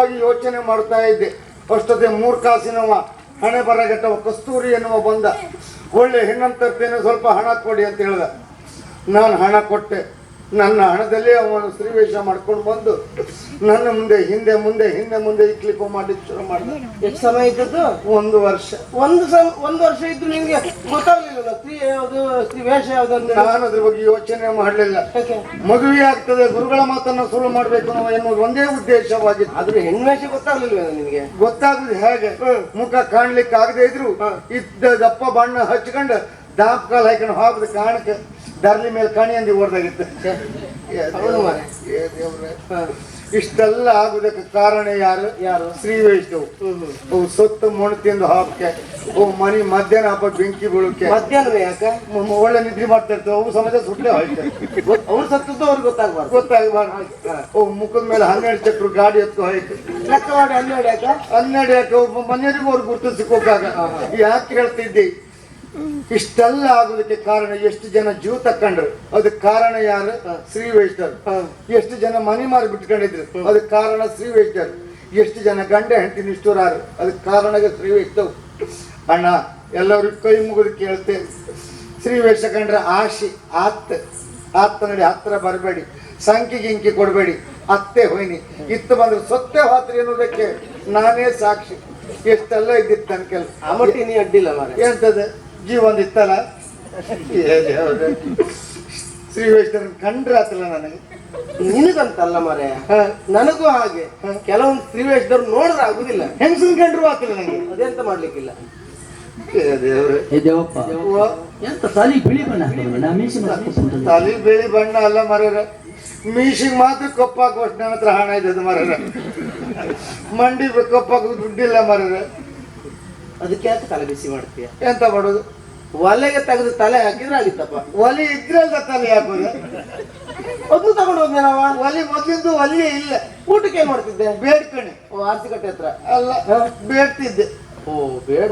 ಸಲುವಾಗಿ ಯೋಚನೆ ಮಾಡ್ತಾ ಇದ್ದೆ. ಅಷ್ಟೊತ್ತೆ ಮೂರ್ಖಾಸಿನವ ಹಣೆ ಬರಗಟ್ಟವ ಕಸ್ತೂರಿ ಎನ್ನುವ ಬಂದ. ಒಳ್ಳೆ ಹೆಣ್ಣಂತರ್ತೇನೆ ಸ್ವಲ್ಪ ಹಣ ಕೊಡಿ ಅಂತ ಹೇಳ್ದ. ನಾನು ಹಣ ಕೊಟ್ಟೆ. ನನ್ನ ಹಣದಲ್ಲಿ ಅವನು ಸ್ತ್ರೀವೇಷ ಮಾಡ್ಕೊಂಡು ಬಂದು ನನ್ನ ಮುಂದೆ ಹಿಂದೆ ಮುಂದೆ ಹಿಂದೆ ಮುಂದೆ ಇಕ್ಲಿಪ ಮಾಡಿ ಶುರು ಮಾಡಿದ. ಎಷ್ಟು ಸಮಯ ಇದ್ದದ್ದು? ಒಂದು ವರ್ಷ. ಒಂದು ಸಮ ಒಂದು ವರ್ಷ ಇದ್ದು ನಿಮಗೆ ಗೊತ್ತಾಗ್ಲಿಲ್ಲ ಸ್ತ್ರೀ ಯಾವುದು ಸ್ತ್ರೀ ವೇಷ ಯಾವುದು ಅಂತ? ನಾನು ಅದ್ರ ಬಗ್ಗೆ ಯೋಚನೆ ಮಾಡಲಿಲ್ಲ? ಮದುವೆ ಆಗ್ತದೆ ಗುರುಗಳ ಮಾತನ್ನ ಶುರು ಮಾಡಬೇಕು ಎನ್ನುವುದು ಒಂದೇ ಉದ್ದೇಶವಾಗಿತ್ತು. ಆದ್ರೆ ಹೆಣ್ವೇಷ ಗೊತ್ತಾಗ್ಲಿಲ್ಲ ನಿಮಗೆ? ಗೊತ್ತಾಗುದು ಹೇಗೆ? ಮುಖ ಕಾಣ್ಲಿಕ್ಕೆ ಆಗದೆ ಇದ್ರು ಇದ್ದ ದಪ್ಪ ಬಣ್ಣ ಹಚ್ಕೊಂಡು ದಾಪ್ ಕಾಲ್ ಹಾಕೊಂಡು ಹೋಗದ ಕಾಣಕ್ಕೆ ದರ್ಲಿ ಮೇಲೆ ಕಣಿ ಅಂದಿ ಓಡ್ದಾಗಿತ್ತು. ಇಷ್ಟೆಲ್ಲ ಆಗುದಕ್ಕೆ ಕಾರಣ ಯಾರು? ಯಾರು? ಶ್ರೀ ವೈಷ್ಣವ್ ಅವು ಸೊತ್ತು ಮೊಣ ತಿಂದು ಹಾಕಕ್ಕೆ ಅವು ಮನಿ ಮಧ್ಯಾಹ್ನ ಹಬ್ಬ ಬೆಂಕಿ ಬೀಳಕ್ಕೆ ಮಧ್ಯಾಹ್ನ ಯಾಕ? ಒಳ್ಳೆ ನಿದ್ರೆ ಮಾಡ್ತಾ ಇರ್ತವೆ. ಅವು ಸಮಾಜ ಸುಟ್ಟೆ ಹೋಯ್ತಾರೆ. ಅವ್ರು ಸತ್ತದ್ದು ಅವ್ರಿಗೆ ಗೊತ್ತಾಗ್ಬಾರ್ದು. ಗೊತ್ತಾಗ್ಬಾರ್ದು. ಅವು ಮುಖದ ಮೇಲೆ ಹನ್ನೆರಡು ಚಕ್ರ ಗಾಡಿ ಎತ್ತು ಹೋಯ್ತು. ಲೆಕ್ಕ ಮಾಡಿ ಹನ್ನೆರಡು ಯಾಕ? ಹನ್ನೆರಡು ಯಾಕೆ? ಮನೆಯವರಿಗೂ ಅವ್ರು ಗುರುತಿಸಿಕೋಕಾಗ ಯಾಕೆ ಹೇಳ್ತಿದ್ದೆ? ಇಷ್ಟೆಲ್ಲ ಆಗೋದಕ್ಕೆ ಕಾರಣ ಎಷ್ಟು ಜನ ಜೀವ ತಕೊಂಡ್ರು ಅದಕ್ಕೆ ಕಾರಣ ಯಾರು? ಶ್ರೀ ವೈಷ್ಣವ್ ಎಷ್ಟು ಜನ ಮನೆ ಮಾರಿ ಬಿಟ್ಕೊಂಡಿದ್ರು? ಅದಕ್ಕೆ ಕಾರಣ ಶ್ರೀ ವೈಷ್ಣವ್ ಎಷ್ಟು ಜನ ಗಂಡ ಹೆಂಡತಿ ನಿಷ್ಠುರಾರು? ಅದಕ್ಕೆ ಕಾರಣ ಶ್ರೀ ವೈಷ್ಣವ್ ಅಣ್ಣ ಎಲ್ಲರಿಗೂ ಕೈ ಮುಗಿದು ಕೇಳ್ತೆ ಶ್ರೀ ವೇಷ ಕಂಡ್ರೆ ಆಶಿ ಆತ್ತೆ ಆತ್ತ ನಡಿ ಹತ್ರ ಬರಬೇಡಿ. ಸಂಖ್ಯೆ ಗಿಂಕಿ ಕೊಡಬೇಡಿ. ಅತ್ತೆ ಹೋಯ್ನಿ. ಇತ್ತು ಬಂದ್ರೆ ಸೊತ್ತೆ ಹೋತ್ರಿ ಅನ್ನೋದಕ್ಕೆ ನಾನೇ ಸಾಕ್ಷಿ. ಎಷ್ಟೆಲ್ಲ ಇದ್ದಿತ್ತು ನನ್ನ ಕೆಲಸ ಅಡ್ಡಿಲ್ಲ ಎಂತದ? ಜೀವ ಒಂದು ಇತ್ತಲ್ಲ. ಶ್ರೀ ವೈಷ್ಣವ್ ಕಂಡ್ರೆ ಆತಲ್ಲ ನನಗೆ. ನಿನಗಂತಲ್ಲ ಮರೆ ನನಗೂ ಹಾಗೆ. ಕೆಲವೊಂದು ಶ್ರೀ ವೈಷ್ಣವ್ ನೋಡಿದ್ರೆ ಆಗುದಿಲ್ಲ. ಹೆಂಗಸನ್ ಕಂಡ್ರು ಆತಲ್ಲ ನನಗೆ? ಅದೆಂತ ಮಾಡ್ಲಿಕ್ಕಿಲ್ಲ. ಎಂತ ತಲೆ ಬಿಳಿ ಬಣ್ಣ ತಲೆ ಬಿಳಿ ಬಣ್ಣ ಅಲ್ಲ ಮರ್ಯಾರ ಮೀಶಿಗೆ ಮಾತ್ರ ಕಪ್ಪಾಕುವಷ್ಟು ನನ್ನ ಹತ್ರ ಹಣ ಇದೆ ಮಾರ್ಯಾರ ಮಂಡಿ ಕೊಪ್ಪಾಕ ದುಡ್ಡಿಲ್ಲ ಮರ್ಯಾರ ಅದಕ್ಕೆ ಯಾಕೆ ತಲೆ ಬಿಸಿ ಮಾಡ್ತೀಯ? ಎಂತ ಮಾಡೋದು? ಒಲೆಗೆ ತೆಗೆದು ತಲೆ ಹಾಕಿದ್ರೆ ಆಗಿತ್ತಪ್ಪ. ಒಲಿ ಅಂತ ತಲೆ ಹಾಕೋದು. ಒಂದು ತಗೊಂಡು ಹೋದ್ನೆ ನಾವ? ಒಲಿ ಮೊದ್ಲಿಂದು ಒಲಿಯೇ ಇಲ್ಲ. ಊಟಕ್ಕೆ ಏನ್ ಮಾಡ್ತಿದ್ದೆ? ಬೇಡ್ಕಣೆ. ಓ ಆರ್ಸಿಕಟ್ಟೆ ಹತ್ರ? ಅಲ್ಲ ಬೇಡ್ತಿದ್ದೆ. ಓ ಬೇಡ.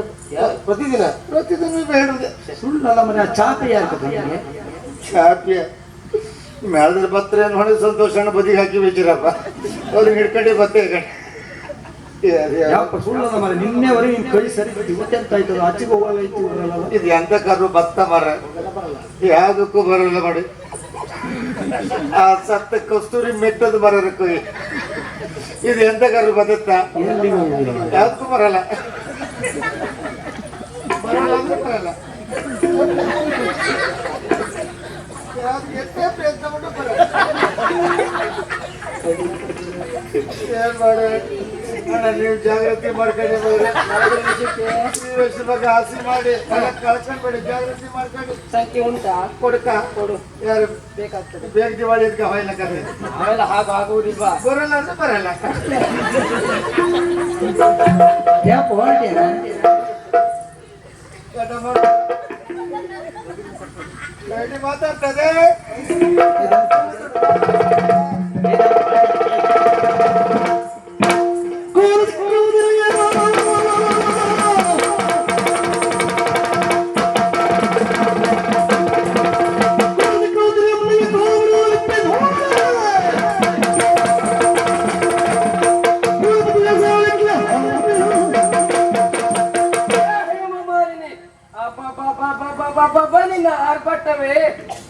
ಪ್ರತಿದಿನ? ಪ್ರತಿದಿನ ಬೇಡುದೆ. ಸುಳ್ಳಲ್ಲ ಮನೆ ಚಾಪೆ ಯಾಕೆ ಚಾಪೆ? ಚಾಪಿಯ ಬತ್ತರೆ ಬತ್ರೆ ನೋಡಿ ಸಂತೋಷ ಬದಿಗೆ ಹಾಕಿ ಬೇಜಿರಪ್ಪ ಅವ್ರಿಗೆ ಹಿಡ್ಕೊಂಡೆ ಬತ್ತೆ ಕಣೆ ಯಾಕಪ್ಪ ಸುಳ್ಳಲ್ಲ ಮರ ನಿನ್ನೆವರೆಗೆ ನಿನ್ ಕೈ ಸರಿ ಇವತ್ತೆಂತ ಆಯ್ತದ ಇದು ಭತ್ತ ಮರ. ಯಾವ್ದಕ್ಕೂ ಬರಲ್ಲ ಮಾಡಿ ಆ ಸತ್ತ ಕಸ್ತೂರಿ ಮೆಟ್ಟದ ಬರೋರ ಇದು ಎಂತ ಕರು ಬದುತ್ತಾ ಯಾವ್ದಕ್ಕೂ ಬರಲ್ಲ. ಬರಲ್ಲ ಅಂದ್ರೆ ಬರಲ್ಲ. ಪ್ರಯತ್ನ ಏನ್ ಮಾಡ ಅಣ್ಣ ನೀವು ಜಾಗೃತಿ ಮಾಡ್ಕೊಂಡು ಹೋಗ್ರಿ ನೀವು ಎಷ್ಟು ಬಗ್ಗೆ ಆಸೆ ಮಾಡಿ ಎಲ್ಲ ಕಳ್ಕೊಂಡ್ಬೇಡಿ ಜಾಗೃತಿ ಮಾಡ್ಕೊಂಡು ಸಂಖ್ಯೆ ಉಂಟಾ ಕೊಡ್ಕ ಕೊಡು ಯಾರು ಬೇಕಾಗ್ತದೆ ಬೇಗ ದಿವಾಳಿ ಅದಕ್ಕೆ ಹೊಯ್ಲ ಕರೆ ಅವೆಲ್ಲ ಹಾಗೆ ಆಗುವುದಿಲ್ವಾ ಬರಲ್ಲ ಅಂದ್ರೆ ಬರಲ್ಲ ಯಾಕೆ ಹೊರಟೇನ ಗಡ್ಡ ಮಾಡು. ಗಾಡಿ ಮಾತಾಡ್ತದೆ ನಿನ್ನ ಆರ್ಭಟವೇ?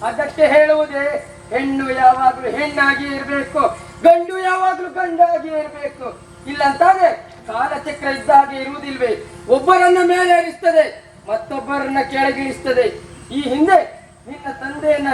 ಅದಕ್ಕೆ ಹೇಳುವುದೇ, ಹೆಣ್ಣು ಯಾವಾಗ್ಲೂ ಹೆಣ್ಣಾಗಿ ಇರಬೇಕು, ಗಂಡು ಯಾವಾಗ್ಲೂ ಗಂಡಾಗಿ ಇರಬೇಕು. ಇಲ್ಲಂತಾದ್ರೆ ಕಾಲಚಕ್ರ ಇದ್ದಾಗೆ ಇರುವುದಿಲ್ವೇ? ಒಬ್ಬರನ್ನ ಮೇಲೆ ಇರಿಸ್ತದೆ ಮತ್ತೊಬ್ಬರನ್ನ ಕೆಳಗಿಳಿಸ್ತದೆ. ಈ ಹಿಂದೆ ನಿನ್ನ ತಂದೆಯನ್ನ